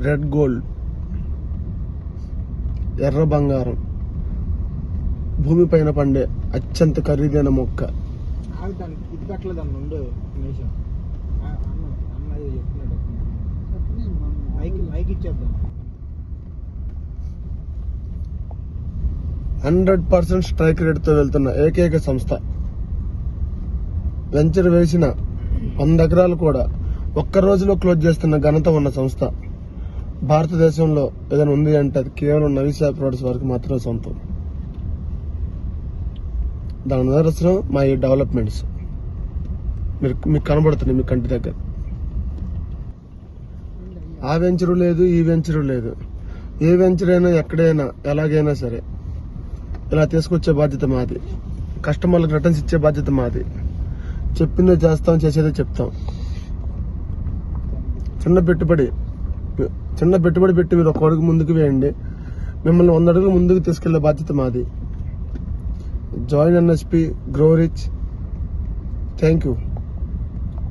Red gold ఎర్ర బంగారం. భూమిపైన పండే అత్యంత ఖరీదైన మొక్క. ఆగు దానికి ఇది పెట్టలేదు అన్న ఉండు ఒక నిమిషం. ఆ, అన్న అన్న ఏదో చెప్తున్నాడు. మైక్ మైక్ ఇచ్చేద్దాం. హండ్రెడ్ పర్సెంట్ స్ట్రైక్ రేట్తో వెళ్తున్న ఏకైక సంస్థ. వెంచర్ వేసిన వంద ఎకరాలు కూడా ఒక్క రోజులో క్లోజ్ చేస్తున్న ఘనత ఉన్న సంస్థ భారతదేశంలో ఏదైనా ఉంది అంటే అది కేవలం నవీసా ప్రొడక్ట్స్ వరకు మాత్రమే సొంతం. దాని నిదర్శనం మా ఈ డెవలప్మెంట్స్. మీరు మీకు కనబడుతుంది మీ కంటి దగ్గర. ఆ వెంచరు లేదు ఈ వెంచరు లేదు. ఏ వెంచర్ అయినా ఎక్కడైనా ఎలాగైనా సరే ఇలా తీసుకొచ్చే బాధ్యత మాది. కస్టమర్లకు రిటర్న్స్ ఇచ్చే బాధ్యత మాది. చెప్పిందే చేస్తాం చేసేదే చెప్తాం. చిన్న పెట్టుబడి చిన్న పెట్టుబడి పెట్టి మీరు ఒక అడుగు ముందుకు వేయండి. మిమ్మల్ని వంద అడుగులు ముందుకు తీసుకెళ్ళే బాధ్యత మాది. Join NSP grow rich thank you